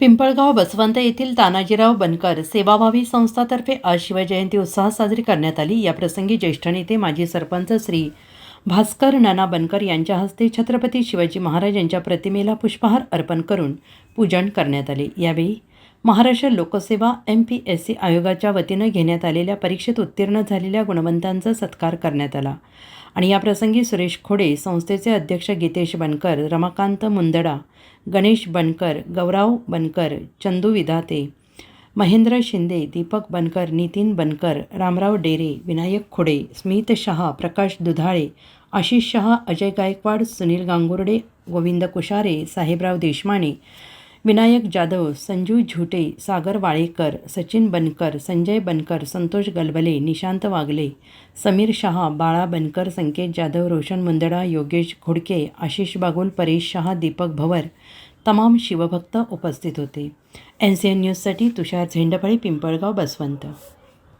पिंपळगाव बसवंत येथील तानाजीराव बनकर सेवाभावी संस्थातर्फे आज शिवजयंती उत्साहात साजरी करण्यात आली. या प्रसंगी ज्येष्ठ नेते माजी सरपंच श्री भास्कर नाना बनकर यांच्या हस्ते छत्रपती शिवाजी महाराज यांच्या प्रतिमेला पुष्पहार अर्पण करून पूजन करण्यात आले. यावेळी महाराष्ट्र लोकसेवा एम पी एस सी आयोगाच्या वतीनं घेण्यात आलेल्या परीक्षेत उत्तीर्ण झालेल्या गुणवंतांचा सत्कार करण्यात आला. आणि या प्रसंगी सुरेश खोडे संस्थेचे अध्यक्ष गीतेश बनकर रमाकांत मुंदडा गणेश बनकर गौराव बनकर चंदू विधाते महेंद्र शिंदे दीपक बनकर नितीन बनकर रामराव डेरे विनायक खोडे स्मित शहा प्रकाश दुधाळे आशिष शहा अजय गायकवाड सुनील गांगुर्डे गोविंद कुशारे साहेबराव देशमाने विनायक जाधव संजू झुटे सागर वाळेकर सचिन बनकर संजय बनकर संतोष गलबले निशांत वागले समीर शहा बाळा बनकर संकेत जाधव रोशन मुंदडा योगेश घोडके आशिष बागुल परेश शहा दीपक भवर तमाम शिवभक्त उपस्थित होते. एन सी एन न्यूजसाठी तुषार झेंडपळी पिंपळगाव बसवंत.